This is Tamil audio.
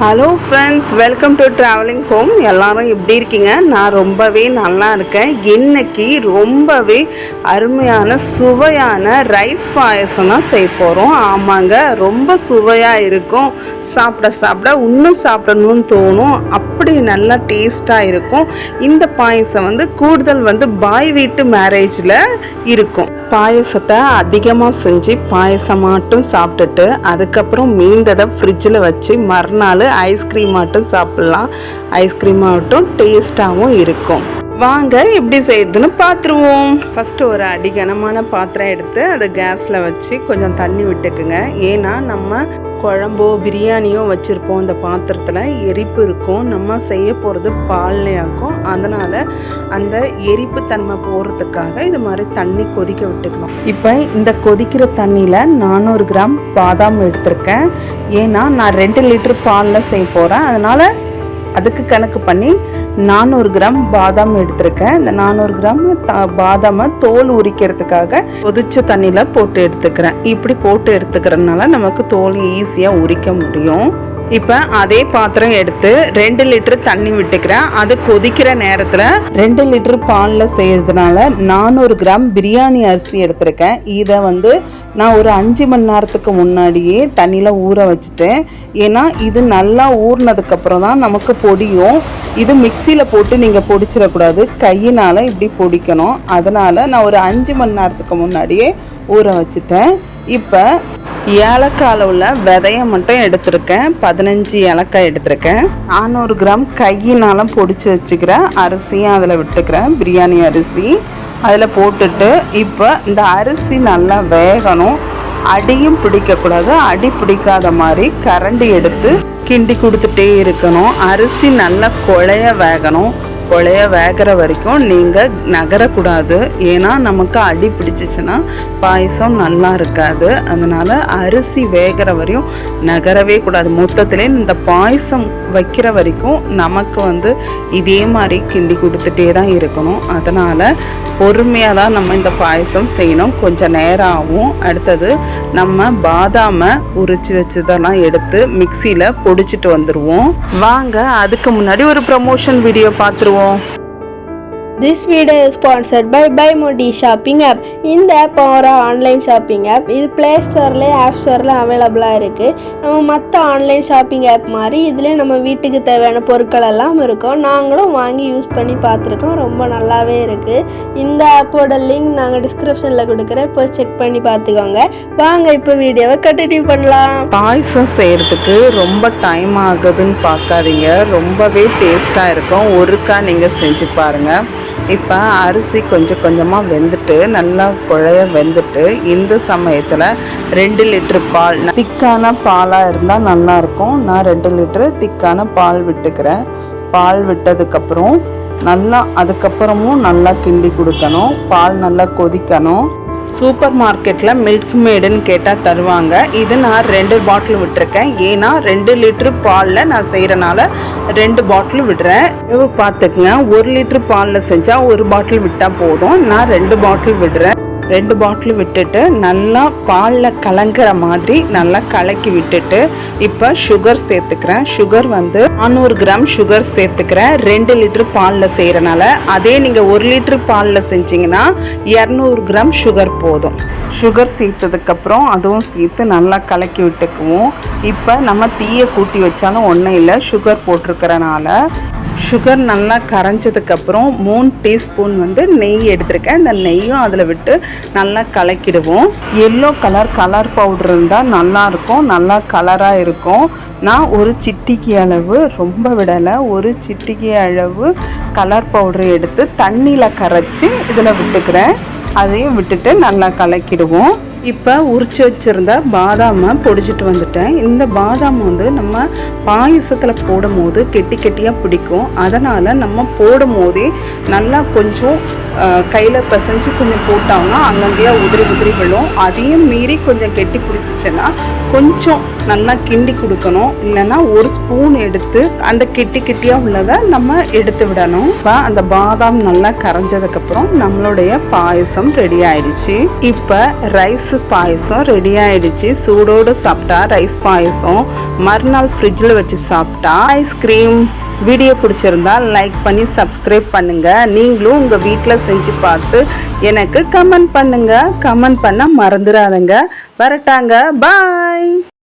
Hello friends welcome to travelling home எல்லாரும் எப்படி இருக்கீங்க? நான் ரொம்பவே நல்லா இருக்கேன். இன்னைக்கு ரொம்பவே அருமையான சுவையான ரைஸ் பாயசம் தான் செய்ய போகிறோம் ஆமாங்க ரொம்ப சுவையாக இருக்கும். சாப்பிட சாப்பிட இன்னும் சாப்பிடணும்னு தோணும். அப்படி நல்லா டேஸ்ட்டாக இருக்கும். இந்த பாயசம் வந்து கூடுதல் வந்து பாய் வீட்டு மேரேஜில் இருக்கும். பாயசத்தை அதிகமாக செஞ்சு பாயசம் மட்டும் சாப்பிட்டுட்டு அதுக்கப்புறம் மீந்ததை ஃப்ரிட்ஜில் வச்சு மறுநாள் ஐஸ்கிரீம் மட்டும் சாப்பிட்லாம். ஐஸ்கிரீம் மட்டும் டேஸ்ட்டாகவும் இருக்கும். வாங்க எப்படி செய்யுதுன்னு பார்த்துருவோம் ஃபஸ்ட்டு ஒரு அடிகனமான பாத்திரம் எடுத்து அதை கேஸில் வச்சு கொஞ்சம் தண்ணி விட்டுக்குங்க. ஏன்னா நம்ம குழம்போ பிரியாணியோ வச்சுருப்போம். இந்த பாத்திரத்தில் எரிப்பு இருக்கும். நம்ம செய்ய போகிறது பால்லையாக்கும் அதனால் அந்த எரிப்பு தன்மை போகிறதுக்காக இது மாதிரி தண்ணி கொதிக்க விட்டுக்கணும். இப்போ இந்த கொதிக்கிற தண்ணியில் நானூறு கிராம் பாதாம் எடுத்திருக்கேன். ஏன்னா நான் ரெண்டு லிட்டர் பாலில் செய்ய போகிறேன் அதனால் அதுக்கு கணக்கு பண்ணி நானூறு கிராம் பாதாம் எடுத்திருக்கேன். இந்த நானூறு கிராம் பாதாமை தோல் உரிக்கிறதுக்காக கொதிச்ச தண்ணியில் போட்டு எடுத்துக்கிறேன். இப்படி போட்டு எடுத்துக்கிறதுனால நமக்கு தோல் ஈஸியாக உரிக்க முடியும். இப்போ அதே பாத்திரம் எடுத்து ரெண்டு லிட்டர் தண்ணி விட்டுக்கிறேன். அது கொதிக்கிற நேரத்தில் ரெண்டு லிட்டர் பாலில் செய்யறதுனால நானூறு கிராம் பிரியாணி அரிசி எடுத்திருக்கேன். இதை வந்து நான் ஒரு அஞ்சு மணி நேரத்துக்கு முன்னாடியே தண்ணியில் ஊற வச்சுட்டேன். ஏன்னா இது நல்லா ஊறினதுக்கப்புறம் தான் நமக்கு பொடியும். இது மிக்சியில் போட்டு நீங்கள் பொடிச்சிடக்கூடாது. கையினால் இப்படி பொடிக்கணும். அதனால் நான் ஒரு அஞ்சு மணி நேரத்துக்கு முன்னாடியே ஊற வச்சுட்டேன். இப்போ ஏலக்காயில் உள்ள விதைய மட்டும் எடுத்திருக்கேன். பதினஞ்சு ஏலக்காய் எடுத்திருக்கேன். நானூறு கிராம் கையினால் பொடிச்சு வச்சுக்கிறேன் அரிசியும் அதில் விட்டுக்கிறேன். பிரியாணி அரிசி அதில் போட்டுட்டு இப்போ இந்த அரிசி நல்லா வேகணும். அடியும் பிடிக்கக்கூடாது. அடி பிடிக்காத மாதிரி கரண்டி எடுத்து கிண்டி கொடுத்துட்டே இருக்கணும். அரிசி நல்லா குழைய வேகணும். குழைய வேகிற வரைக்கும் நீங்கள் நகரக்கூடாது. ஏன்னா நமக்கு அடி பிடிச்சிச்சுன்னா பாயசம் நல்லா இருக்காது. அதனால் அரிசி வேகிற வரையும் நகரவே கூடாது. மொத்தத்திலே இந்த பாயசம் வைக்கிற வரைக்கும் நமக்கு வந்து இதே மாதிரி கிண்டி கொடுத்துட்டே தான் இருக்கணும். அதனால் பொறுமையாக தான் நம்ம இந்த பாயசம் செய்யணும். கொஞ்சம் நேரம் ஆகும் அடுத்தது நம்ம பாதாமை உரிச்சு வச்சதெல்லாம் எடுத்து மிக்சியில் பொடிச்சிட்டு வந்துடுவோம் வாங்க அதுக்கு முன்னாடி ஒரு ப்ரமோஷன் வீடியோ பார்த்துருவோம். Visual this video sponsored by by Modi shopping app இந்த ஆப் ஒரு ஆன்லைன் ஷாப்பிங் ஆப் இது ப்ளே ஸ்டோர்லேயே ஆப் ஸ்டோரில் அவைலபிளாக இருக்குது நம்ம மற்ற ஆன்லைன் ஷாப்பிங் ஆப் மாதிரி இதுலேயே நம்ம வீட்டுக்கு தேவையான பொருட்கள் எல்லாம் இருக்கும். நாங்களும் வாங்கி யூஸ் பண்ணி பார்த்துருக்கோம். ரொம்ப நல்லாவே இருக்குது இந்த ஆப்போட லிங்க் நாங்கள் டிஸ்கிரிப்ஷனில் கொடுக்குறேன். போய் செக் பண்ணி பார்த்துக்கோங்க. வாங்க இப்போ வீடியோவை கண்டினியூ பண்ணலாம். பாயசம் செய்கிறதுக்கு ரொம்ப டைம் ஆகுதுன்னு பார்க்காதீங்க. ரொம்பவே டேஸ்ட்டாக இருக்கும். ஒருக்கா நீங்கள் செஞ்சு பாருங்கள் இப்போ அரிசி கொஞ்சம் கொஞ்சமாக வெந்துட்டு நல்லா குழைய வெந்துட்டு இந்த சமயத்தில் ரெண்டு லிட்டரு பால் திக்கான பாலாக இருந்தால் நல்லாயிருக்கும் நான் ரெண்டு லிட்டரு திக்கான பால் விட்டுக்கிறேன். பால் விட்டதுக்கப்புறம் நல்லா அதுக்கப்புறமும் நல்லா கிண்டி கொடுக்கணும். பால் நல்லா கொதிக்கணும். சூப்பர் மார்க்கெட்டில் மில்க் மேடுன்னு கேட்டால் தருவாங்க. இது நான் ரெண்டு பாட்டில் விட்டுருக்கேன். ஏன்னா ரெண்டு லிட்ரு பாலில் நான் செய்கிறனால ரெண்டு பாட்டில் விடுறேன். பார்த்துக்குங்க ஒரு லிட்ரு பாலில் செஞ்சால் ஒரு பாட்டில் விட்டால் போதும். நான் ரெண்டு பாட்டில் விடுறேன். ரெண்டு பாட்டில் விட்டுட்டு நல்லா பாலில் கலங்குற மாதிரி நல்லா கலக்கி விட்டுட்டு இப்போ சுகர் சேர்த்துக்கிறேன். சுகர் வந்து நானூறு கிராம் சுகர் சேர்த்துக்கிறேன். ரெண்டு லிட்டர் பாலில் செய்கிறனால அதே நீங்கள் ஒரு லிட்டர் பாலில் செஞ்சீங்கன்னா இரநூறு கிராம் சுகர் போதும். சுகர் சேர்த்ததுக்கப்புறம் அதுவும் சேர்த்து நல்லா கலக்கி விட்டுக்குவோம். இப்போ நம்ம தீயை கூட்டி வச்சாலும் ஒன்றும் இல்லை. சுகர் போட்டிருக்கிறனால சுகர் நல்லா கரைஞ்சதுக்கப்புறம் மூணு டீஸ்பூன் வந்து நெய் எடுத்திருக்கேன். இந்த நெய்யும் அதில் விட்டு நல்லா கலக்கிடுவோம். எல்லோ கலர் கலர் பவுடர் இருந்தால் நல்லாயிருக்கும் நல்லா கலராக இருக்கும். நான் ஒரு சிட்டிக்கு அளவு ரொம்ப விடலை ஒரு சிட்டிக்கு அளவு கலர் பவுடர் எடுத்து தண்ணியில் கரைச்சி இதில் விட்டுக்கிறேன். அதையும் விட்டுட்டு நல்லா கலக்கிடுவோம். இப்போ உரிச்சு வச்சுருந்த பாதாமை பொடிச்சிட்டு வந்துட்டேன். இந்த பாதாம் வந்து நம்ம பாயசத்தில் போடும் போது கெட்டி கெட்டியாக பிடிக்கும். அதனால் நம்ம போடும் போதே நல்லா கொஞ்சம் கையில் பிசைஞ்சு கொஞ்சம் போட்டாங்கன்னா அங்கங்கேயே உதிரி உதிரி விழும். அதையும் மீறி கொஞ்சம் கெட்டி பிடிச்சிச்சுன்னா கொஞ்சம் நல்லா கிண்டி கொடுக்கணும். இல்லைன்னா ஒரு ஸ்பூன் எடுத்து அந்த கெட்டி கெட்டியாக உள்ளதை நம்ம எடுத்து விடணும். இப்போ அந்த பாதாம் நல்லா கரைஞ்சதுக்கப்புறம் நம்மளுடைய பாயசம் ரெடி ஆயிடுச்சு. இப்போ ரைஸ் பாயசம் ரெடி ஆயிடுச்சு. சூடோடு சாப்பிட்டா ரைஸ் பாயசம். மறுநாள் ஃப்ரிட்ஜில் வச்சு சாப்பிட்டா ஐஸ்கிரீம் வீடியோ பிடிச்சிருந்தா லைக் பண்ணி சப்ஸ்கிரைப் பண்ணுங்கள் நீங்களும் உங்கள் வீட்டில் செஞ்சு பார்த்து எனக்கு கமெண்ட் பண்ணுங்கள் கமெண்ட் பண்ண மறந்துடாதங்க வரட்டாங்க. பாய்